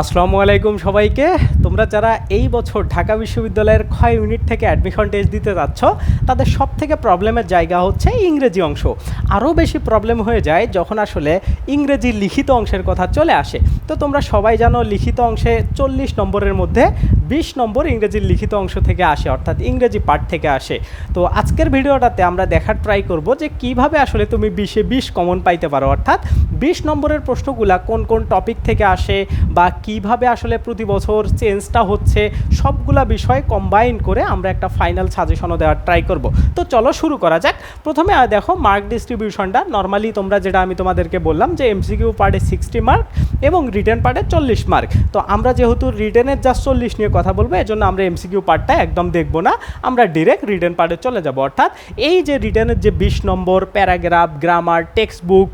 আসসালামু আলাইকুম সবাইকে। তোমরা যারা এই বছর ঢাকা বিশ্ববিদ্যালয়ের ক্ষয় ইউনিট থেকে অ্যাডমিশন টেস্ট দিতে যাচ্ছ, তাদের সব থেকে প্রবলেমের জায়গা হচ্ছে ইংরেজি অংশ। আরও বেশি প্রবলেম হয়ে যায় যখন আসলে ইংরেজি লিখিত অংশের কথা চলে আসে। তো তোমরা সবাই জানো লিখিত অংশে চল্লিশ নম্বরের মধ্যে বিশ নম্বর ইংরেজির লিখিত অংশ থেকে আসে, অর্থাৎ ইংরেজি পার্ট থেকে আসে। তো আজকের ভিডিওটাতে আমরা দেখার ট্রাই করব যে কীভাবে আসলে তুমি বিশে বিশ কমন পাইতে পারো। অর্থাৎ বিশ নম্বরের প্রশ্নগুলা কোন কোন টপিক থেকে আসে বা কীভাবে আসলে প্রতি বছর চেঞ্জটা হচ্ছে, সবগুলা বিষয় কম্বাইন করে আমরা একটা ফাইনাল সাজেশনও দেওয়ার ট্রাই করব। তো চলো শুরু করা যাক। প্রথমে দেখো মার্ক ডিস্ট্রিবিউশনটা নর্মালি তোমরা যেটা আমি তোমাদেরকে বললাম যে এমসিকিউ পার্টে সিক্সটি মার্ক এবং রিটেন পার্টে চল্লিশ মার্ক তো আমরা যেহেতু রিটার্নের জাস্ট চল্লিশ নিয়ে কথা বলব, এজন্য আমরা এমসিকিউ পার্টটা একদম দেখব না। আমরা ডিরেক্ট রিটেন পার্টে চলে যাব। অর্থাৎ এই যে রিটার্নের যে বিশ নম্বর প্যারাগ্রাফ গ্রামার টেক্সট বুক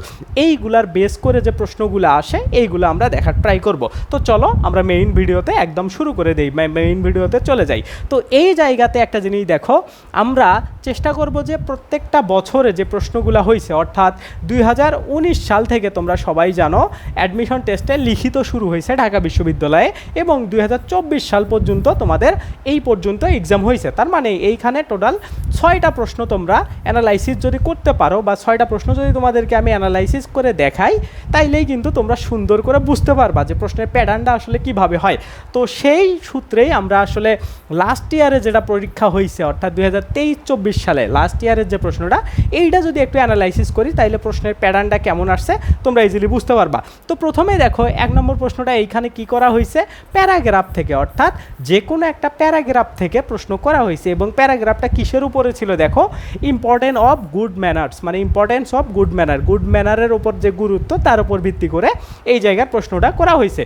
এইগুলার বেস করে যে প্রশ্নগুলো আসে, এইগুলো আমরা দেখার ট্রাই করব। তো চলো আমরা মেইন ভিডিওতে একদম শুরু করে দিই মেইন ভিডিওতে চলে যাই। তো এই জায়গাতে একটা জিনিস দেখো, আমরা চেষ্টা করব যে প্রত্যেকটা বছরে যে প্রশ্নগুলো হয়েছে অর্থাৎ দুই হাজার উনিশ সাল থেকে তোমরা সবাই জানো অ্যাডমিশন টেস্টে লিখিত শুরু হয়েছে ঢাকা বিশ্ববিদ্যালয়ে এবং দুই হাজার চব্বিশ সাল পর্যন্ত তোমাদের এই পর্যন্ত এক্সাম হয়েছে তার মানে এইখানে টোটাল ছয়টা প্রশ্ন তোমরা অ্যানালাইসিস যদি করতে পারো বা ছয়টা প্রশ্ন যদি তোমাদেরকে আমি অ্যানালাইসিস করে দেখাই, তাইলেই কিন্তু তোমরা সুন্দর করে বুঝতে পারবা যে প্রশ্নের প্যাটার্নটা আসলে কীভাবে হয়? তো সেই সূত্রেই আমরা আসলে লাস্ট ইয়ারে যেটা পরীক্ষা হয়েছে অর্থাৎ দুই হাজার তেইশ চব্বিশ সালে লাস্ট ইয়ারের যে প্রশ্নটা, এইটা যদি একটু অ্যানালাইসিস করি, তাইলে প্রশ্নের প্যাটার্নটা কেমন আসছে, তোমরা ইজিলি বুঝতে পারবা। তো প্রথমে দেখো, এক নম্বর প্রশ্নটা এইখানে কি করা হয়েছে প্যারাগ্রাফ থেকে, অর্থাৎ যে কোনো একটা প্যারাগ্রাফ থেকে প্রশ্ন করা হয়েছে এবং প্যারাগ্রাফটা কিসের উপরে ছিল দেখো? ইম্পর্টেন্ট অফ গুড ম্যানার্স মানে importance of good manner good ম্যানারের উপর যে গুরুত্ব, তার উপর ভিত্তি করে এই জায়গার প্রশ্নটা করা হয়েছে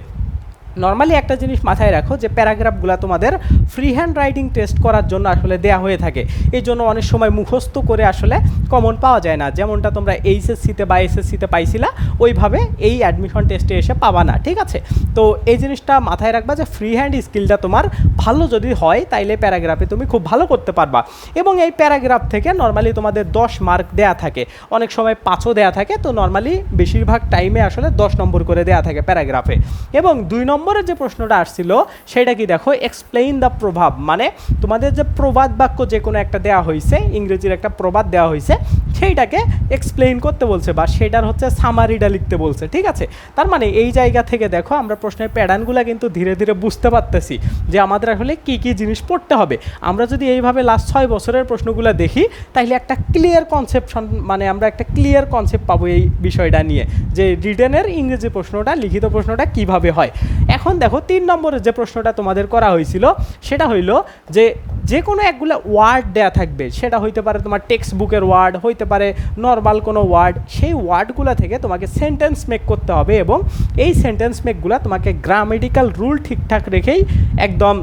নর্মালি একটা জিনিস মাথায় রাখো যে প্যারাগ্রাফগুলো তোমাদের ফ্রি হ্যান্ড রাইটিং টেস্ট করার জন্য আসলে দেয়া হয়ে থাকে। এই জন্য অনেক সময় মুখস্থ করে আসলে কমন পাওয়া যায় না। যেমনটা তোমরা এইচএসসিতে বা এসএসসিতে পাইছিলা, ওইভাবে এই অ্যাডমিশন টেস্টে এসে পাবা না, ঠিক আছে? তো এই জিনিসটা মাথায় রাখবা যে ফ্রি হ্যান্ড স্কিলটা তোমার ভালো যদি হয়, তাইলে প্যারাগ্রাফে তুমি খুব ভালো করতে পারবা। এবং এই প্যারাগ্রাফ থেকে নর্মালি তোমাদের দশ মার্ক দেয়া থাকে। অনেক সময় পাঁচও দেয়া থাকে, তো নর্মালি বেশিরভাগ টাইমে আসলে দশ নম্বর করে দেয়া থাকে প্যারাগ্রাফে। এবং দুই নম্বরের যে প্রশ্নটা আসছিল, সেটা কি দেখো এক্সপ্লেইন দ্য প্রভাব মানে তোমাদের যে প্রবাদ বাক্য যে কোনো একটা দেওয়া হয়েছে ইংরেজির একটা প্রবাদ দেওয়া হয়েছে সেইটাকে এক্সপ্লেইন করতে বলছে বা সেটার হচ্ছে সামারিটা লিখতে বলছে, ঠিক আছে? তার মানে এই জায়গা থেকে দেখো, আমরা প্রশ্নের প্যাটার্নগুলো কিন্তু ধীরে ধীরে বুঝতে পারতেছি যে আমাদের আসলে কি কি জিনিস পড়তে হবে। আমরা যদি এইভাবে লাস্ট ছয় বছরের প্রশ্নগুলো দেখি তাহলে একটা ক্লিয়ার কনসেপশন মানে আমরা একটা ক্লিয়ার কনসেপ্ট পাবো এই বিষয়টা নিয়ে, যে রিটেনের ইংরেজি প্রশ্নটা, লিখিত প্রশ্নটা কীভাবে হয়। এখন দেখো তিন নম্বরের যে প্রশ্নটা তোমাদের করা হয়েছিল, সেটা হইল যে যে কোনো একগুলো ওয়ার্ড দেয়া থাকবে, সেটা হইতে পারে তোমার টেক্সট বুকের ওয়ার্ড, হইতে পারে নর্মাল কোনো ওয়ার্ড, সেই ওয়ার্ডগুলো থেকে তোমাকে সেন্টেন্স মেক করতে হবে এবং এই সেন্টেন্স মেকগুলো তোমাকে গ্রামেটিক্যাল রুল ঠিকঠাক রেখেই একদম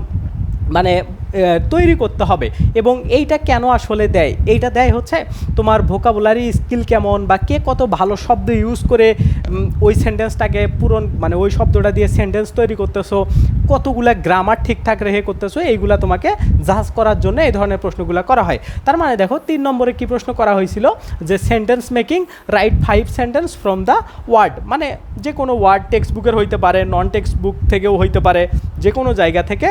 মানে তৈরি করতে হবে এবং এইটা কেন আসলে দেয়? এইটা দেয় হচ্ছে তোমার ভোকাবুলারি স্কিল কেমন বা কে কত ভালো শব্দ ইউজ করে ওই সেন্টেন্সটাকে পূরণ মানে ওই শব্দটা দিয়ে সেন্টেন্স তৈরি করতেছো, কতগুলো গ্রামার ঠিকঠাক রেখে করতেছো, এইগুলা তোমাকে জাহাজ করার জন্য এই ধরনের প্রশ্নগুলো করা হয়। তার মানে দেখো, তিন নম্বরে কি প্রশ্ন করা হয়েছিল? যে sentence making write five sentence from the word মানে যে কোনো ওয়ার্ড টেক্সট বুকের হইতে পারে নন টেক্সট বুক থেকেও হইতে পারে, যে কোনো জায়গা থেকে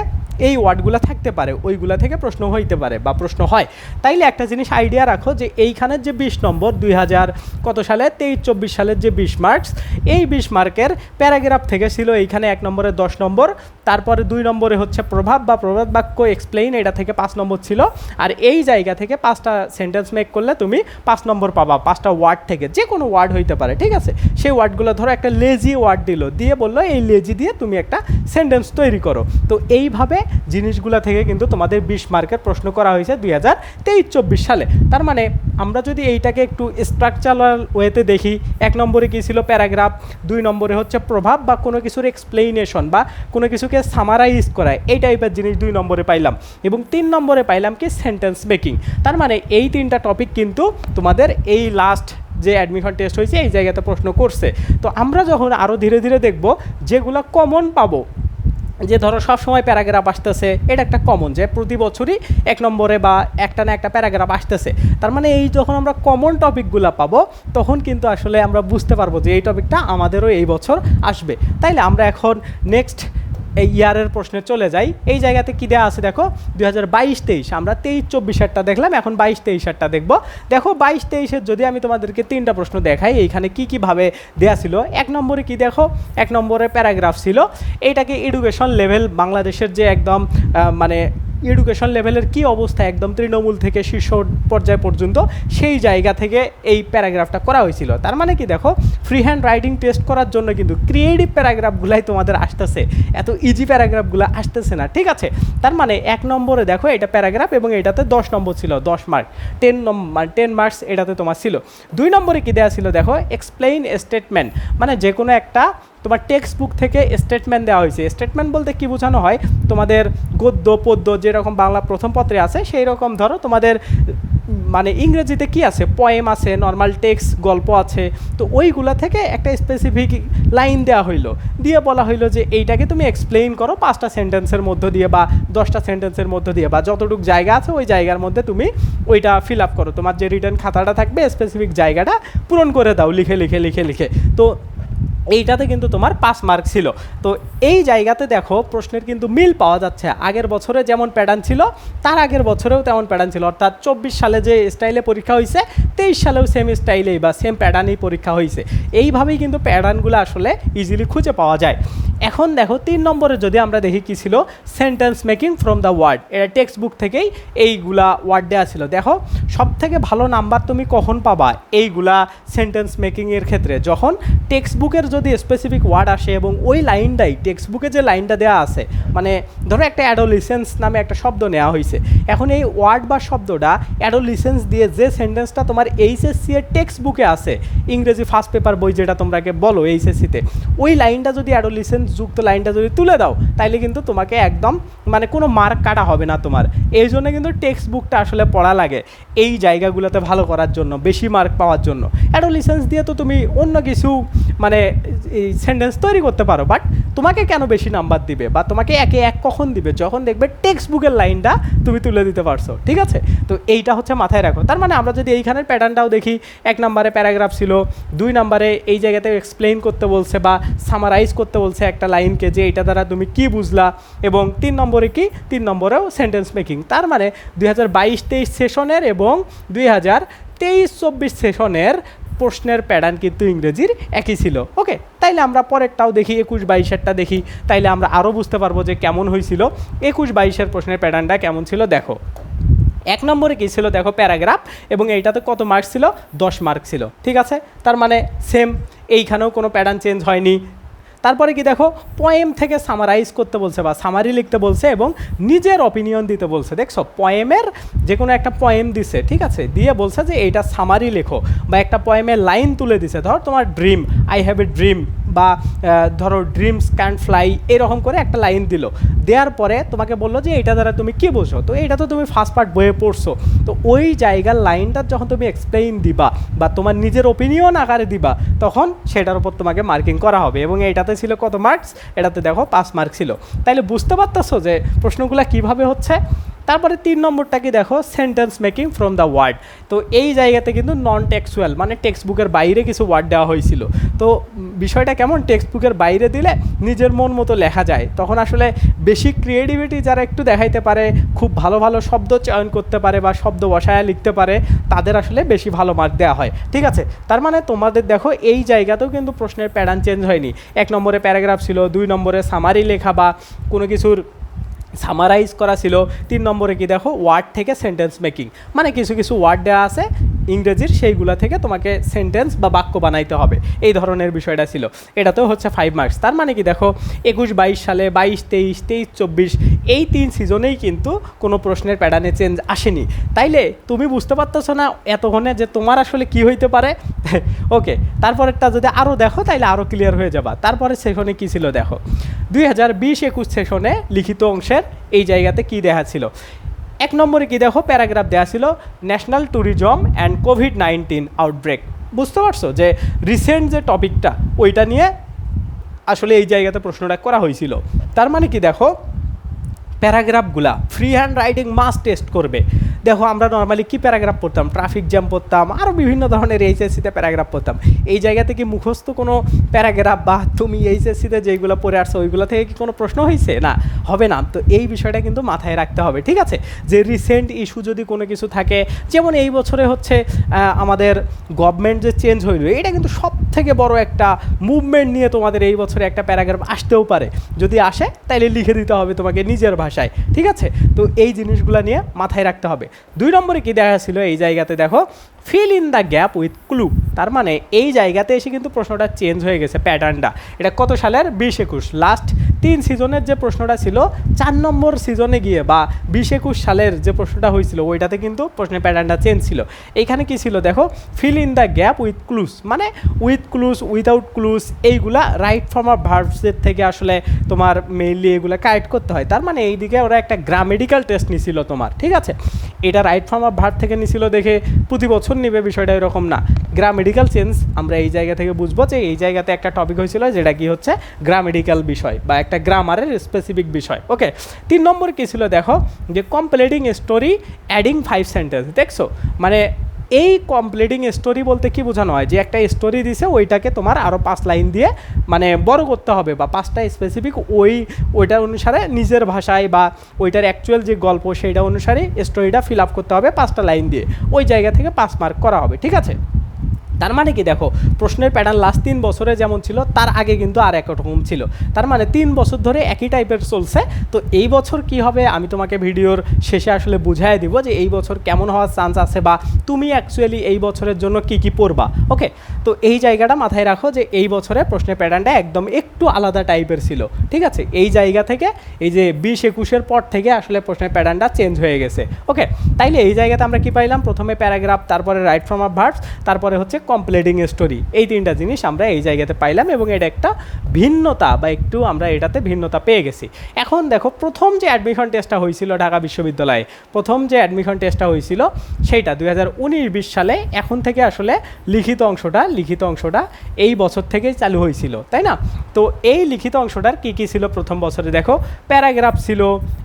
এই ওয়ার্ডগুলো থাকতে পারে, ওইগুলা থেকে প্রশ্ন হইতে পারে বা প্রশ্ন হয়। তাইলে একটা জিনিস আইডিয়া রাখো যে এইখানের যে বিশ নম্বর, দুই হাজার কত সালে? তেইশ, চব্বিশ সালের যে বিশ মার্কস এই বিশ মার্কের প্যারাগ্রাফ থেকে ছিল এইখানে এক নম্বরে দশ নম্বর, তারপরে দুই নম্বরে হচ্ছে প্রভাব বা প্রবাদ বাক্য এক্সপ্লেইন এটা থেকে পাঁচ নম্বর ছিল। আর এই জায়গা থেকে পাঁচটা সেন্টেন্স মেক করলে তুমি পাঁচ নম্বর পাবা, পাঁচটা ওয়ার্ড থেকে। যে কোনো ওয়ার্ড হইতে পারে, ঠিক আছে? সেই ওয়ার্ডগুলো ধরো একটা লেজি ওয়ার্ড দিল, দিয়ে বলল এই লেজি দিয়ে তুমি একটা সেন্টেন্স তৈরি করো। তো এইভাবে জিনিসগুলো থেকে কিন্তু তোমাদের বিশ মার্কের প্রশ্ন করা হয়েছে দুই হাজার তেইশ চব্বিশ সালে। তার মানে আমরা যদি এইটাকে একটু স্ট্রাকচারাল ওয়েতে দেখি, এক নম্বরে কী ছিল প্যারাগ্রাফ দুই নম্বরে হচ্ছে প্রভাব বা কোনো কিছুর এক্সপ্লেনেশন বা কোনো কিছুকে সামারাইজ করায় এই টাইপের জিনিস দুই নম্বরে পাইলাম। এবং তিন নম্বরে পাইলাম কি সেন্টেন্স মেকিং তার মানে এই তিনটা টপিক কিন্তু তোমাদের এই লাস্ট যে অ্যাডমিশন টেস্ট হয়েছে, এই জায়গাতে প্রশ্ন করছে। তো আমরা যখন আরও ধীরে ধীরে দেখব, যেগুলো কমন পাবো যে ধরো সবসময় প্যারাগ্রাফ আসতেছে, এটা একটা কমন যে প্রতি বছরই এক নম্বরে বা একটা না একটা প্যারাগ্রাফ আসতেছে। তার মানে এই যখন আমরা কমন টপিকগুলো পাবো, তখন কিন্তু আসলে আমরা বুঝতে পারব যে এই টপিকটা আমাদেরও এই বছর আসবে। তাইলে আমরা এখন নেক্সট এই ইয়ারের প্রশ্নে চলে যাই। এই জায়গাতে কী দেওয়া আছে দেখো? দুই হাজার বাইশ তেইশ। আমরা তেইশ চব্বিশ সারটা দেখলাম, এখন বাইশ তেইশ সারটা দেখব। দেখো, বাইশ তেইশের যদি আমি তোমাদেরকে তিনটা প্রশ্ন দেখাই, এইখানে কী কীভাবে দেওয়া ছিল? এক নম্বরে কি দেখো? এক নম্বরে প্যারাগ্রাফ ছিল। এইটাকে এডুকেশন লেভেল বাংলাদেশের যে একদম মানে এডুকেশন লেভেলের কি অবস্থা একদম তৃণমূল থেকে শীর্ষ পর্যায় পর্যন্ত, সেই জায়গা থেকে এই প্যারাগ্রাফটা করা হয়েছিল। তার মানে কি দেখো ফ্রি হ্যান্ড রাইটিং টেস্ট করার জন্য কিন্তু ক্রিয়েটিভ প্যারাগ্রাফগুলাই তোমাদের আসতেছে। এত ইজি প্যারাগ্রাফগুলো আসতেছে না, ঠিক আছে? তার মানে এক নম্বরে দেখো, এটা প্যারাগ্রাফ এবং এটাতে দশ নম্বর ছিল, দশ মার্ক টেন নম্বর টেন মার্কস এটাতে তোমার ছিল। দুই নম্বরে কি দেওয়া ছিল দেখো এক্সপ্লেইন স্টেটমেন্ট মানে যে কোনো একটা তোমার টেক্সট বুক থেকে স্টেটমেন্ট দেওয়া হয়েছে। স্টেটমেন্ট বলতে কি বোঝানো হয়? তোমাদের গদ্য, পদ্য যেরকম বাংলা প্রথম পত্রে আছে সেই রকম ধরো তোমাদের মানে ইংরেজিতে কি আছে? পয়েম আছে নর্মাল টেক্সট গল্প আছে। তো ওইগুলা থেকে একটা স্পেসিফিক লাইন দেওয়া হইল। দিয়ে বলা হইল যে এইটাকে তুমি এক্সপ্লেইন করো পাঁচটা সেন্টেন্সের মধ্য দিয়ে বা দশটা সেন্টেন্সের মধ্য দিয়ে বা যতটুকু জায়গা আছে ওই জায়গার মধ্যে তুমি ওইটা ফিল আপ করো। তোমার যে রিটার্ন খাতাটা থাকবে স্পেসিফিক জায়গাটা পূরণ করে দাও লিখে লিখে লিখে লিখে। তো এইটাতে কিন্তু তোমার পাস মার্ক ছিল। তো এই জায়গাতে দেখো প্রশ্নের কিন্তু মিল পাওয়া যাচ্ছে। আগের বছরে যেমন প্যাটার্ন ছিল, তার আগের বছরেও তেমন প্যাটার্ন ছিল। অর্থাৎ চব্বিশ সালে যে স্টাইলে পরীক্ষা হয়েছে তেইশ সালেও সেম স্টাইলেই বা সেম প্যাটার্নেই পরীক্ষা হয়েছে এইভাবেই কিন্তু প্যাটার্নগুলো আসলে ইজিলি খুঁজে পাওয়া যায়। এখন দেখো তিন নম্বরে যদি আমরা দেখি কি ছিল? Sentence making from the word এটা টেক্সট বুক থেকেই এইগুলা ওয়ার্ড দেওয়া ছিল। দেখো সব থেকে ভালো নাম্বার তুমি কখন পাবা এইগুলা সেন্টেন্স মেকিংয়ের ক্ষেত্রে? যখন টেক্সট বুকের যদি স্পেসিফিক ওয়ার্ড আসে এবং ওই লাইনটাই টেক্সট বুকে যে লাইনটা দেওয়া আছে মানে ধরো একটা অ্যাডোলিসেন্স নামে একটা শব্দ নেওয়া হয়েছে এখন এই ওয়ার্ড বা শব্দটা অ্যাডোলিসেন্স দিয়ে যে সেন্টেন্সটা তোমার এইচএসসি এর টেক্সট বুকে আছে, ইংরেজি ফার্স্ট পেপার বই যেটা তোমরাকে বলো এইচএসসিতে ওই লাইনটা যদি অ্যাডোলিসেন্স যুক্ত লাইনটা যদি তুলে দাও, তাইলে কিন্তু তোমাকে একদম মানে কোনো মার্ক কাটা হবে না তোমার। এই জন্য কিন্তু টেক্সট বুকটা আসলে পড়া লাগে এই জায়গাগুলোতে ভালো করার জন্য, বেশি মার্ক পাওয়ার জন্য। অ্যাডোলিসেন্স দিয়ে তো তুমি অন্য কিছু মানে এই সেন্টেন্স তৈরি করতে পারো বাট তোমাকে কেন বেশি নাম্বার দিবে? বা তোমাকে একে এক কখন দিবে? যখন দেখবে টেক্সট বুকের লাইনটা তুমি তুলে দিতে পারছ, ঠিক আছে? তো এইটা হচ্ছে মাথায় রাখো। তার মানে আমরা যদি এইখানের প্যাটার্নটাও দেখি, এক নম্বরে প্যারাগ্রাফ ছিল, দুই নম্বরে এই জায়গাতে এক্সপ্লেইন করতে বলছে বা সামারাইজ করতে বলছে একটা লাইনকে যে এটা দ্বারা তুমি কি বুঝলা এবং তিন নম্বরে কি? তিন নম্বরেও সেন্টেন্স মেকিং তার মানে দুই হাজার বাইশ তেইশ সেশনের এবং দুই হাজার তেইশ চব্বিশ সেশনের প্রশ্নের প্যাটার্ন কিন্তু ইংরেজির একই ছিল। ওকে তাইলে আমরা পরেরটাও দেখি, একুশ বাইশেরটা দেখি। তাইলে আমরা আরও বুঝতে পারব যে কেমন হয়েছিল একুশ বাইশের প্রশ্নের প্যাটার্নটা কেমন ছিল, দেখো। এক নম্বরে কী ছিল, দেখো প্যারাগ্রাফ, এবং এইটাতে কত মার্ক ছিল? দশ মার্ক ছিল। ঠিক আছে? তার মানে সেম এইখানেও কোনো প্যাটার্ন চেঞ্জ হয়নি। তারপরে কি দেখো পয়েম থেকে সামারাইজ করতে বলছে বা সামারি লিখতে বলছে এবং নিজের অপিনিয়ন দিতে বলছে। দেখছ পয়েমের যে কোনো একটা পয়েম দিছে, ঠিক আছে? দিয়ে বলছে যে, এইটা সামারি লেখো বা একটা পয়েমের লাইন তুলে দিছে। ধর তোমার dream I have a dream বা ধরো ড্রিমস ক্যান ফ্লাই এরকম করে একটা লাইন দিল। দেওয়ার পরে তোমাকে বলল যে এটা দ্বারা তুমি কি বোঝো? তো এইটা তো তুমি ফার্স্ট পার্ট বইয়ে পড়ছো। তো ওই জায়গার লাইনটা যখন তুমি এক্সপ্লেইন দিবা বা তোমার নিজের ওপিনিয়ন আকারে দিবা, তখন সেটার উপর তোমাকে মার্কিং করা হবে। এবং এটাতে ছিল কত মার্কস এটাতে দেখো পাঁচ মার্ক ছিল। তাইলে বুঝতে পারতেছো যে প্রশ্নগুলো কীভাবে হচ্ছে? তারপরে তিন নম্বরটা কি দেখো? Sentence making from the word তো এই জায়গাতে কিন্তু নন টেক্সুয়াল মানে টেক্সট বুকের বাইরে কিছু ওয়ার্ড দেওয়া হয়েছিল। তো বিষয়টা কেমন? টেক্সট বুকের বাইরে দিলে নিজের মন মতো লেখা যায়। তখন আসলে বেশি ক্রিয়েটিভিটি যারা একটু দেখাইতে পারে, খুব ভালো ভালো শব্দ চয়ন করতে পারে বা শব্দ বসায় লিখতে পারে, তাদের আসলে বেশি ভালো মার্ক দেওয়া হয়। ঠিক আছে? তার মানে তোমাদের দেখো, এই জায়গাতেও কিন্তু প্রশ্নের প্যাটার্ন চেঞ্জ হয়নি। এক নম্বরে প্যারাগ্রাফ ছিল, দুই নম্বরে সামারি লেখা বা কোনো কিছুর সামারাইজ করা ছিল। তিন নম্বরে কি দেখো? ওয়ার্ড থেকে সেন্টেন্স মেকিং মানে কিছু কিছু ওয়ার্ড দেওয়া আছে। ইংরেজির সেইগুলা থেকে তোমাকে সেন্টেন্স বা বাক্য বানাইতে হবে। এই ধরনের বিষয়টা ছিল। এটাতেও হচ্ছে ফাইভ মার্কস তার মানে কি দেখো, একুশ, বাইশ সালে, বাইশ, তেইশ তেইশ, চব্বিশ, এই তিন সিজনেই কিন্তু কোনো প্রশ্নের প্যাটার্নে চেঞ্জ আসেনি। তাইলে তুমি বুঝতে পারতেছো না এতক্ষণে যে তোমার আসলে কি হইতে পারে? ওকে তারপরেরটা যদি আরও দেখো, তাইলে আরও ক্লিয়ার হয়ে যাবা। তারপরে সেশনে কি ছিল দেখো? দুই হাজার বিশ একুশ সেশনে লিখিত অংশের এই জায়গাতে কি দেখা ছিল এক নম্বরে কি দেখো, প্যারাগ্রাফ দেওয়া ছিল, national tourism and covid nineteen outbreak. বুঝতে পারছ যে রিসেন্ট যে টপিকটা, ওইটা নিয়ে আসলে এই জায়গাতে প্রশ্নটা করা হয়েছিল। তার মানে কি দেখো প্যারাগ্রাফগুলা ফ্রি হ্যান্ড রাইটিং মাস টেস্ট করবে। দেখো, আমরা নর্মালি কি প্যারাগ্রাফ পড়তাম? ট্রাফিক জ্যাম পড়তাম আরও বিভিন্ন ধরনের এইচএসসিতে প্যারাগ্রাফ পড়তাম। এই জায়গা থেকে মুখস্থ কোনো প্যারাগ্রাফ বা তুমি এইচএসসিতে যেগুলো পড়ে আসছো, ওইগুলো থেকে কি কোনো প্রশ্ন হয়েছে না, হবে না। তো এই বিষয়টা কিন্তু মাথায় রাখতে হবে, ঠিক আছে? যে রিসেন্ট ইস্যু যদি কোনো কিছু থাকে, যেমন এই বছরে হচ্ছে আমাদের গভর্নমেন্ট যে চেঞ্জ হইল এটা কিন্তু সব থেকে বড় একটা মুভমেন্ট নিয়ে তোমাদের এই বছরে একটা প্যারাগ্রাফ আসতেও পারে। যদি আসে, তাইলে লিখে দিতে হবে তোমাকে নিজের ভাষায় ঠিক আছে? তো এই জিনিসগুলো নিয়ে মাথায় রাখতে হবে। দুই নম্বরে কি দেখা ছিল? এই জায়গাতে দেখো fill in the gap with clue তার মানে এই জায়গাতে এসে কিন্তু প্রশ্নটা চেঞ্জ হয়ে গেছে প্যাটার্নটা এটা কত সালের? বিশ একুশ। লাস্ট তিন সিজনের যে প্রশ্নটা ছিল, চার নম্বর সিজনে গিয়ে বা বিশ একুশ সালের যে প্রশ্নটা হয়েছিল, ওইটাতে কিন্তু প্রশ্নের প্যাটার্নটা চেঞ্জ ছিল। এইখানে কি ছিল দেখো? Fill in the gap with clues মানে উইথ ক্লুস উইথাউট ক্লুস এইগুলা রাইট ফর্ম অফ ভার্বসের থেকে আসলে তোমার মেইনলি এগুলো কারেক্ট করতে হয়। তার মানে এইদিকে ওরা একটা গ্রামেডিক্যাল টেস্ট নিছিল তোমার, ঠিক আছে? এটা রাইট ফর্ম অফ ভার্ব থেকে নিছিল দেখে প্রতি বছর নিবে বিষয়টা এরকম না। গ্রামেডিক্যাল চেঞ্জ আমরা এই জায়গা থেকে বুঝব যে এই জায়গাতে একটা টপিক হয়েছিল যেটা কি হচ্ছে গ্রামেডিক্যাল বিষয় বা একটা গ্রামারের স্পেসিফিক বিষয়। ওকে তিন নম্বর কী ছিল দেখো? যে completing story adding five sentence দেখছ? মানে এই কমপ্লিটিং স্টোরি বলতে কি বোঝানো হয়? যে একটা স্টোরি দিছে, ওইটাকে তোমার আরও পাঁচ লাইন দিয়ে মানে বড় করতে হবে বা পাঁচটা স্পেসিফিক ওই, ওইটার অনুসারে নিজের ভাষায় বা ওইটার অ্যাকচুয়াল যে গল্প সেইটা অনুসারে স্টোরিটা ফিল আপ করতে হবে পাঁচটা লাইন দিয়ে। ওই জায়গা থেকে পাঁচ মার্ক করা হবে, ঠিক আছে? তার মানে কি দেখো, প্রশ্নের প্যাটার্ন লাস্ট তিন বছরে যেমন ছিল, তার আগে কিন্তু আর এক রকম ছিল। তার মানে তিন বছর ধরে একই টাইপের চলছে। তো এই বছর কি হবে আমি তোমাকে ভিডিওর শেষে আসলে বুঝাই দিব যে এই বছর কেমন হওয়ার চান্স আছে বা তুমি অ্যাকচুয়ালি এই বছরের জন্য কি কি পড়বা। ওকে তো এই জায়গাটা মাথায় রাখো যে এই বছরে প্রশ্নের প্যাটার্নটা একদম একটু আলাদা টাইপের ছিল। ঠিক আছে? এই জায়গা থেকে, এই যে বিশ একুশের পর থেকে আসলে প্রশ্নের প্যাটার্নটা চেঞ্জ হয়ে গেছে। ওকে তাইলে এই জায়গাতে আমরা কি পাইলাম? প্রথমে প্যারাগ্রাফ তারপরে রাইট ফর্ম অফ ভার্বস তারপরে হচ্ছে কমপ্লিটিং স্টোরি এই তিনটা জিনিস আমরা এই জায়গাতে পাইলাম এবং এটা একটা ভিন্নতা বা একটু আমরা এটাতে ভিন্নতা পেয়ে গেছি। এখন দেখো, প্রথম যে অ্যাডমিশন টেস্টটা হয়েছিল ঢাকা বিশ্ববিদ্যালয়ে, প্রথম যে অ্যাডমিশন টেস্টটা হয়েছিল সেইটা দুই হাজার উনিশ বিশ সালে। এখন থেকে আসলে লিখিত অংশটা লিখিত অংশটা এই বছর থেকেই চালু হয়েছিল, তাই না? তো এই লিখিত অংশটার কি কি ছিল প্রথম বছরে? দেখো, প্যারাগ্রাফ ছিল,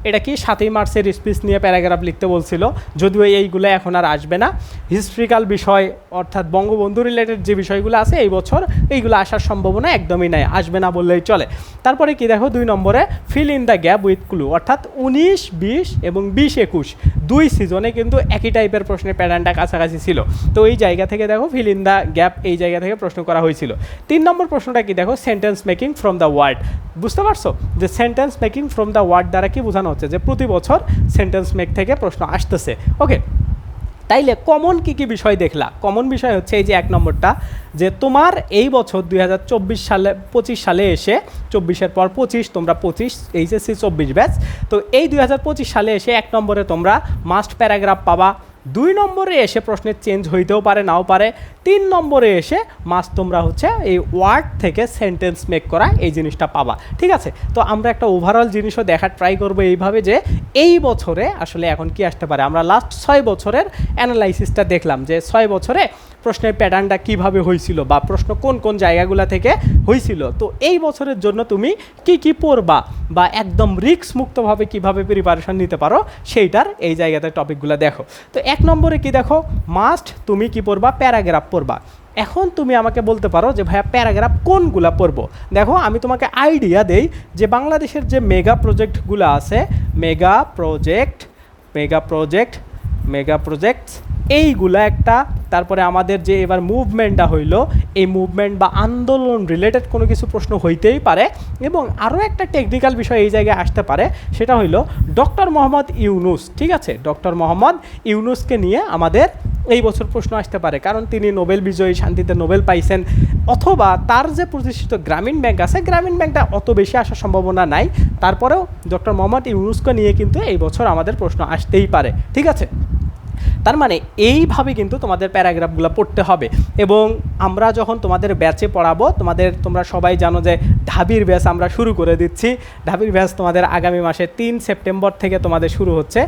এটা কি সাতই মার্চের স্পিচ নিয়ে প্যারাগ্রাফ লিখতে বলছিল, যদিও এইগুলো এখন আর আসবে না। হিস্ট্রিক্যাল বিষয়, অর্থাৎ বঙ্গবন্ধু রিলেটেড যে বিষয়গুলো আছে এই বছর, এইগুলো আসার সম্ভাবনা একদমই নাই, আসবে না বললেই চলে। তারপরে কি দেখো, দুই নম্বরে fill in the gap with clue অর্থাৎ উনিশ, বিশ এবং বিশ একুশ, দুই সিজনে কিন্তু একই টাইপের প্রশ্নের প্যাটার্নটা কাছাকাছি ছিল। তো এই জায়গা থেকে দেখো ফিল ইন দ্য গ্যাপ এই জায়গা থেকে প্রশ্ন করা হয়েছিল। তিন নম্বর প্রশ্নটা কি দেখো sentence making from the word বুঝতে পারছ? যে sentence making from the word দ্বারা কি বোঝানো হচ্ছে? যে প্রতি বছর সেন্টেন্স মেক থেকে প্রশ্ন আসতেছে। ওকে তাইলে কমন কী কী বিষয় দেখলা? কমন বিষয় হচ্ছে এই যে এক নম্বরটা, যে তোমার এই বছর দুই হাজার চব্বিশ সালে, পঁচিশ সালে এসে, চব্বিশের পর পঁচিশ, তোমরা পঁচিশ, এইচএসসি চব্বিশ ব্যাচ, তো এই দুই হাজার পঁচিশ সালে এসে এক নম্বরে তোমরা মাস্ট প্যারাগ্রাফ পাবা। দুই নম্বরে এসে প্রশ্নের চেঞ্জ হইতেও পারে, নাও পারে। তিন নম্বরে এসে মাস তোমরা হচ্ছে এই ওয়ার্ড থেকে সেন্টেন্স মেক করা এই জিনিসটা পাবা। ঠিক আছে? তো আমরা একটা ওভারঅল জিনিসও দেখার ট্রাই করব এইভাবে যে এই বছরে আসলে এখন কি আসতে পারে? আমরা লাস্ট ছয় বছরের অ্যানালাইসিসটা দেখলাম যে ছয় বছরে প্রশ্নের প্যাটার্নটা কীভাবে হয়েছিল বা প্রশ্ন কোন কোন জায়গাগুলো থেকে হয়েছিল তো এই বছরের জন্য তুমি কি কি পড়বা বা একদম রিক্স মুক্তভাবে কীভাবে প্রিপারেশন নিতে পারো সেইটার এই জায়গাতে টপিকগুলো দেখো। তো এক নম্বরে কি দেখো? মাস্ট তুমি কি পড়বা? প্যারাগ্রাফ পড়বা। এখন তুমি আমাকে বলতে পারো যে, ভাইয়া প্যারাগ্রাফ কোনগুলা পড়ব? দেখো, আমি তোমাকে আইডিয়া দেই যে, বাংলাদেশের যে মেগা প্রজেক্টগুলো আছে mega project mega project mega projects এইগুলা একটা, তারপরে আমাদের যে এবার মুভমেন্টটা হইল, এই মুভমেন্ট বা আন্দোলন রিলেটেড কোনো কিছু প্রশ্ন হইতেই পারে এবং আরও একটা টেকনিক্যাল বিষয় এই জায়গায় আসতে পারে, সেটা হইল ডক্টর মোহাম্মদ ইউনুস, ঠিক আছে? ডক্টর মোহাম্মদ ইউনুসকে নিয়ে আমাদের এই বছর প্রশ্ন আসতে পারে। কারণ তিনি নোবেল বিজয়ী, শান্তিতে নোবেল পাইছেন, অথবা তার যে প্রতিষ্ঠিত গ্রামীণ ব্যাংক আছে, গ্রামীণ ব্যাংকটা অত বেশি আসার সম্ভাবনা নাই। তারপরেও ডক্টর মোহাম্মদ ইউনুসকে নিয়ে কিন্তু এই বছর আমাদের প্রশ্ন আসতেই পারে, ঠিক আছে? তার মানে এইভাবে কিন্তু তোমাদের প্যারাগ্রাফগুলো পড়তে হবে। এবং আমরা যখন তোমাদের ব্যাচে পড়াবো, তোমাদের, তোমরা সবাই জানো যে ঢাবির ব্যাচ আমরা শুরু করে দিচ্ছি। ঢাবির ব্যাচ তোমাদের আগামী মাসে তিন সেপ্টেম্বর থেকে তোমাদের শুরু হচ্ছে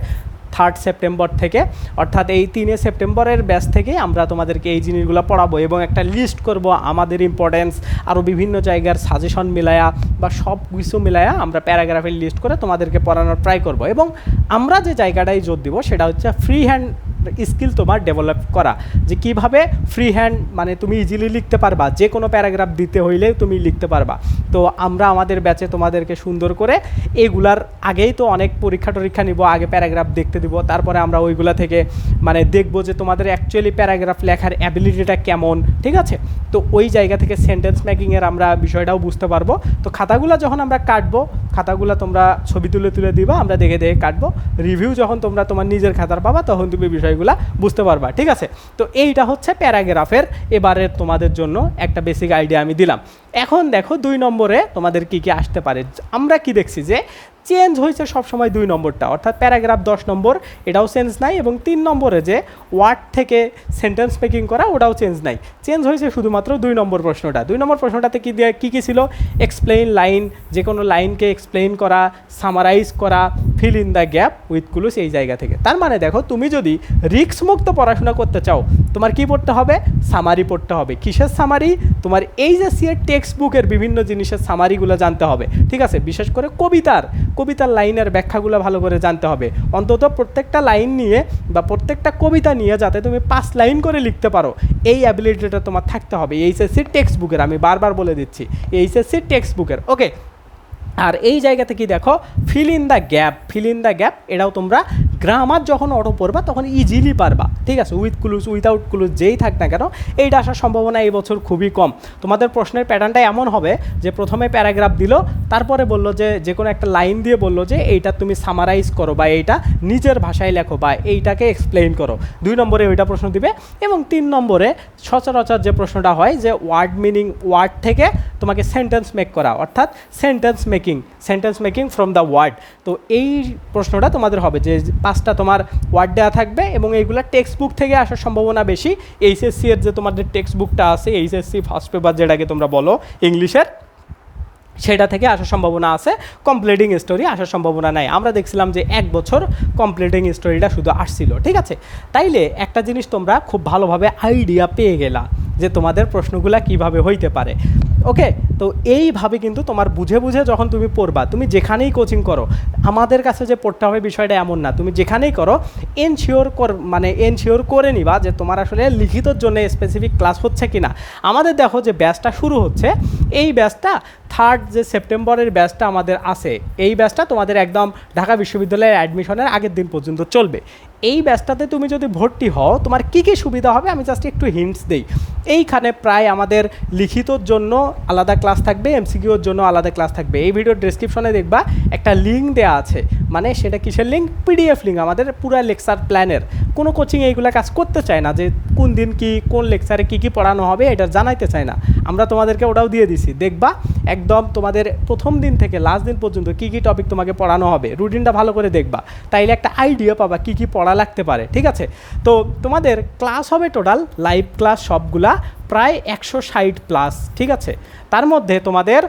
থার্ড সেপ্টেম্বর থেকে। অর্থাৎ এই তিনে সেপ্টেম্বরের ব্যাচ থেকে আমরা তোমাদেরকে এই জিনিসগুলো পড়াবো এবং একটা লিস্ট করব আমাদের ইম্পর্টেন্স আরও বিভিন্ন জায়গার সাজেশন মিলায়া বা সব কিছু মিলায়া আমরা প্যারাগ্রাফের লিস্ট করে তোমাদেরকে পড়ানোর ট্রাই করব। এবং আমরা যে জায়গাটায় জোর দিব সেটা হচ্ছে ফ্রি হ্যান্ড স্কিল তোমার ডেভেলপ করা, যে কীভাবে ফ্রি হ্যান্ড মানে তুমি ইজিলি লিখতে পারবা যে কোনো প্যারাগ্রাফ দিতে হইলে তুমি লিখতে পারবা। তো আমরা আমাদের ব্যাচে তোমাদেরকে সুন্দর করে এগুলার আগেই তো অনেক পরীক্ষা টরীক্ষা নিব, আগে প্যারাগ্রাফ দেখতে দিব, তারপরে আমরা ওইগুলা থেকে মানে দেখব যে তোমাদের অ্যাকচুয়ালি প্যারাগ্রাফ লেখার অ্যাবিলিটিটা কেমন, ঠিক আছে? তো ওই জায়গা থেকে সেন্টেন্স মেকিংয়ের আমরা বিষয়টাও বুঝতে পারব। তো খাতাগুলো যখন আমরা কাটবো খাতাগুলো তোমরা ছবি তুলে তুলে দিবা, আমরা দেখে দেখে কাটবো। রিভিউ যখন তোমরা তোমার নিজের খাতার পাবা, তখন তুমি বিষয়গুলো বুঝতে পারবা, ঠিক আছে? তো এইটা হচ্ছে প্যারাগ্রাফের এবারের তোমাদের জন্য একটা বেসিক আইডিয়া আমি দিলাম। এখন দেখো দুই নম্বরে তোমাদের কি কি আসতে পারে। আমরা কি দেখছি যে চেঞ্জ হয়েছে সবসময় দুই নম্বরটা, অর্থাৎ প্যারাগ্রাফ দশ নম্বর, এটাও চেঞ্জ নাই এবং তিন নম্বরে যে ওয়ার্ড থেকে সেন্টেন্স মেকিং করা, ওটাও চেঞ্জ নাই। চেঞ্জ হয়েছে শুধুমাত্র দুই নম্বর প্রশ্নটা। দুই নম্বর প্রশ্নটাতে কি দিয়ে কী কী ছিল? এক্সপ্লেইন লাইন যে কোনো লাইনকে এক্সপ্লেইন করা সামারাইজ করা fill in the gap with clues এই জায়গা থেকে। তার মানে দেখো, তুমি যদি রিক্স মুক্ত পড়াশোনা করতে চাও, তোমার কি পড়তে হবে? সামারি পড়তে হবে। কিসের সামারি তোমার এই যে সিএর টেক্সট বুকের বিভিন্ন জিনিসের সামারিগুলো জানতে হবে। ঠিক আছে? বিশেষ করে কবিতার কবিতার লাইনের ব্যাখ্যাগুলো ভালো করে জানতে হবে। অন্তত প্রত্যেকটা লাইন নিয়ে বা প্রত্যেকটা কবিতা নিয়ে যাতে তুমি পাঁচ লাইন করে লিখতে পারো, এই অ্যাবিলিটিটা তোমার থাকতে হবে। এইচএসসি টেক্সট বুকের আমি বারবার বলে দিচ্ছি এইচএসসি টেক্সট বুকের ওকে আর এই জায়গাতে কি দেখো fill in the gap fill in the gap এটাও তোমরা গ্রামার যখন অটো পড়বা, তখন ইজিলি পারবা। ঠিক আছে? উইথ ক্লুজ উইথাউট ক্লুজ যেই থাক না কেন, এইটা আসার সম্ভাবনা এই বছর খুবই কম। তোমাদের প্রশ্নের প্যাটার্নটা এমন হবে যে, প্রথমে প্যারাগ্রাফ দিল, তারপরে বলল যে যে কোনো একটা লাইন দিয়ে বলল যে, এইটা তুমি সামারাইজ করো বা এইটা নিজের ভাষায় লেখো বা এইটাকে এক্সপ্লেইন করো। দুই নম্বরে ওইটা প্রশ্ন দিবে এবং তিন নম্বরে সচরাচর যে প্রশ্নটা হয় যে ওয়ার্ড মিনিং ওয়ার্ড থেকে তোমাকে সেন্টেন্স মেক করা। অর্থাৎ sentence making sentence making from the word তো এই প্রশ্নটা তোমাদের হবে যে পাঁচটা তোমার ওয়ার্ড দেওয়া থাকবে এবং এইগুলো টেক্সট বুক থেকে আসার সম্ভাবনা বেশি। এইচএসসি এর যে তোমাদের টেক্সট বুকটা আছে এইচএসসি ফার্স্ট পেপার যেটাকে তোমরা বলো ইংলিশের, সেটা থেকে আসার সম্ভাবনা আছে। কমপ্লিটিং স্টোরি আসার সম্ভাবনা নাই। আমরা দেখছিলাম যে এক বছর কমপ্লিটিং স্টোরিটা শুধু আসছিল, ঠিক আছে? তাইলে একটা জিনিস তোমরা খুব ভালোভাবে আইডিয়া পেয়ে গেলা যে তোমাদের প্রশ্নগুলা কীভাবে হইতে পারে। ওকে তো এইভাবে কিন্তু তোমার বুঝে বুঝে যখন তুমি পড়বা, তুমি যেখানেই কোচিং করো, আমাদের কাছে যে পড়তে হবে বিষয়টা এমন না। তুমি যেখানেই করো এনশিওর কর মানে এনশিওর করে নিবা যে তোমার আসলে লিখিতর জন্য স্পেসিফিক ক্লাস হচ্ছে কি না আমাদের দেখো যে ব্যাচটা শুরু হচ্ছে, এই ব্যাচটা থার্ড যে সেপ্টেম্বরের ব্যাচটা আমাদের আছে, এই ব্যাচটা তোমাদের একদম ঢাকা বিশ্ববিদ্যালয়ের অ্যাডমিশনের আগের দিন পর্যন্ত চলবে। এই ব্যাচটাতে তুমি যদি ভর্তি হও, তোমার কী কী সুবিধা হবে? আমি জাস্ট একটু হিন্টস দিই। এইখানে প্রায় আমাদের লিখিতর জন্য আলাদা ক্লাস থাকবে এমসিকিউর জন্য আলাদা ক্লাস থাকবে। এই ভিডিওর ডিসক্রিপশনে দেখবা একটা লিঙ্ক দেওয়া আছে। মানে সেটা কিসের লিঙ্ক পিডিএফ লিঙ্ক আমাদের পুরো লেকচার প্ল্যানের কোনো কোচিং এইগুলো কাজ করতে চায় না যে কোন দিন কি, কোন লেকচারে কী কী পড়ানো হবে, এটা জানাইতে চায় না। আমরা তোমাদেরকে ওটাও দিয়ে দিছি। দেখবা একদম তোমাদের প্রথম দিন থেকে লাস্ট দিন পর্যন্ত কী কী টপিক তোমাকে পড়ানো হবে রুটিনটা ভালো করে দেখবা। তাইলে একটা আইডিয়া পাবা কী কী পড়া লাগতে পারে, ঠিক আছে? তো তোমাদের ক্লাস হবে টোটাল লাইভ ক্লাস সবগুলা প্রায় একশো ষাট প্লাস ঠিক আছে? তার মধ্যে তোমাদের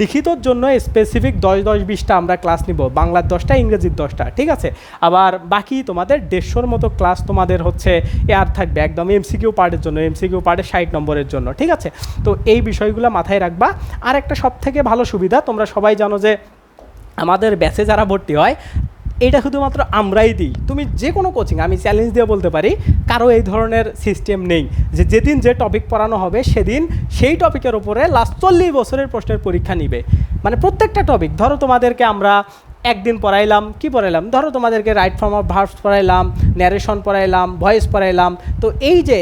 লিখিতর জন্য স্পেসিফিক দশ দশ বিশটা আমরা ক্লাস নিব, বাংলার দশটা, ইংরেজির দশটা, ঠিক আছে? আবার বাকি তোমাদের দেড়শোর মতো ক্লাস তোমাদের হচ্ছে এয়ার থাকবে, একদম এমসিকিউ পার্টের জন্য এমসিকিউ পার্টের ষাট নম্বরের জন্য, ঠিক আছে? তো এই বিষয়গুলো মাথায় রাখবা। আর একটা সব থেকে ভালো সুবিধা, তোমরা সবাই জানো যে আমাদের ব্যাচে যারা ভর্তি হয় এটা শুধুমাত্র আমরাই দিই। তুমি যে কোনো কোচিং আমি চ্যালেঞ্জ দিয়ে বলতে পারি, কারও এই ধরনের সিস্টেম নেই। যে যেদিন যে টপিক পড়ানো হবে, সেদিন সেই টপিকের উপরে লাস্ট চল্লিশ বছরের প্রশ্নের পরীক্ষা নিবে। মানে প্রত্যেকটা টপিক ধরো তোমাদেরকে আমরা একদিন পড়াইলাম, কি পড়াইলাম? ধরো তোমাদেরকে রাইট ফর্ম অফ ভার্বস পড়াইলাম ন্যারেশন পড়াইলাম ভয়েস পড়াইলাম। তো এই যে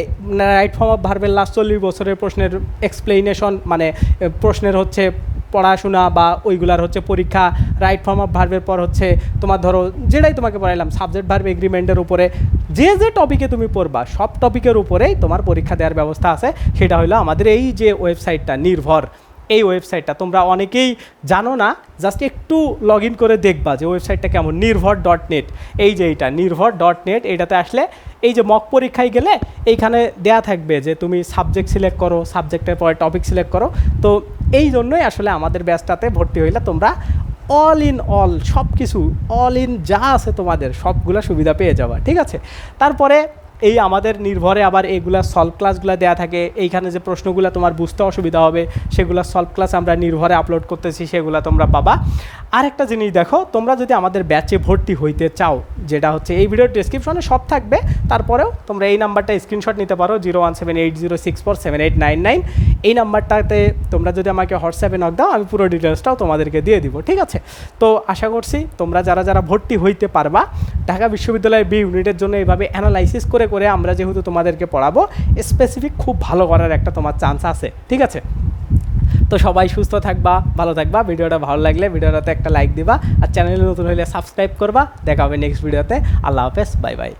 রাইট ফর্ম অফ ভার্বের লাস্ট চল্লিশ বছরের প্রশ্নের এক্সপ্লেনেশন মানে প্রশ্নের হচ্ছে পড়াশোনা বা ওইগুলার হচ্ছে পরীক্ষা রাইট ফর্ম অফ ভার্বের পর হচ্ছে তোমার ধরো যেটাই তোমাকে পড়াইলাম সাবজেক্ট ভার্ব এগ্রিমেন্টের উপরে, যে যে টপিকে তুমি পড়বা, সব টপিকের উপরেই তোমার পরীক্ষা দেওয়ার ব্যবস্থা আছে। সেটা হলো আমাদের এই যে ওয়েবসাইটটা নির্ভর। এই ওয়েবসাইটটা তোমরা অনেকেই জানো না জাস্ট একটু লগ করে দেখবা যে ওয়েবসাইটটা কেমন, নির্ভর ডট নেট এই যে এইটা, নির্ভর ডট নেট এইটাতে আসলে এই যে মক পরীক্ষায় গেলে এইখানে দেয়া থাকবে যে তুমি সাবজেক্ট সিলেক্ট করো সাবজেক্টের পরে টপিক সিলেক্ট করো। তো এই জন্যই আসলে আমাদের ব্যাচটাতে ভর্তি হইলে তোমরা অল ইন অল সব কিছু অল ইন যা আছে তোমাদের, সবগুলো সুবিধা পেয়ে যাবা, ঠিক আছে? তারপরে এই আমাদের নির্ভরে আবার এইগুলা সলভ ক্লাসগুলো দেওয়া থাকে। এইখানে যে প্রশ্নগুলো তোমার বুঝতে অসুবিধা হবে, সেগুলো সলভ ক্লাস আমরা নির্ভরে আপলোড করতেছি, সেগুলো তোমরা পাবা। আর একটা জিনিস দেখো, তোমরা যদি আমাদের ব্যাচে ভর্তি হইতে চাও, যেটা হচ্ছে এই ভিডিওর ডিসক্রিপশনে সব থাকবে, তারপরেও তোমরা এই নাম্বারটা স্ক্রিনশট নিতে পারো zero one seven eight zero six four seven eight nine nine এই নাম্বারটাতে তোমরা যদি আমাকে হোয়াটসঅ্যাপে নক দাও, আমি পুরো ডিটেলসটাও তোমাদেরকে দিয়ে দিব, ঠিক আছে? তো আশা করছি তোমরা যারা যারা ভর্তি হইতে পারবা, ঢাকা বিশ্ববিদ্যালয়ের বি ইউনিটের জন্য এইভাবে অ্যানালাইসিস করে করে আমরা যেহেতু তোমাদেরকে পড়াবো স্পেসিফিক খুব ভালো করার একটা তোমার চান্স আছে, ঠিক আছে? তো সবাই সুস্থ থাকবা, ভালো থাকবা, ভিডিওটা ভালো লাগলে ভিডিওটাতে একটা লাইক দিবা, আর চ্যানেলে নতুন হলে সাবস্ক্রাইব করবা, দেখা হবে নেক্সট ভিডিওতে আল্লাহ হাফেজ বাই বাই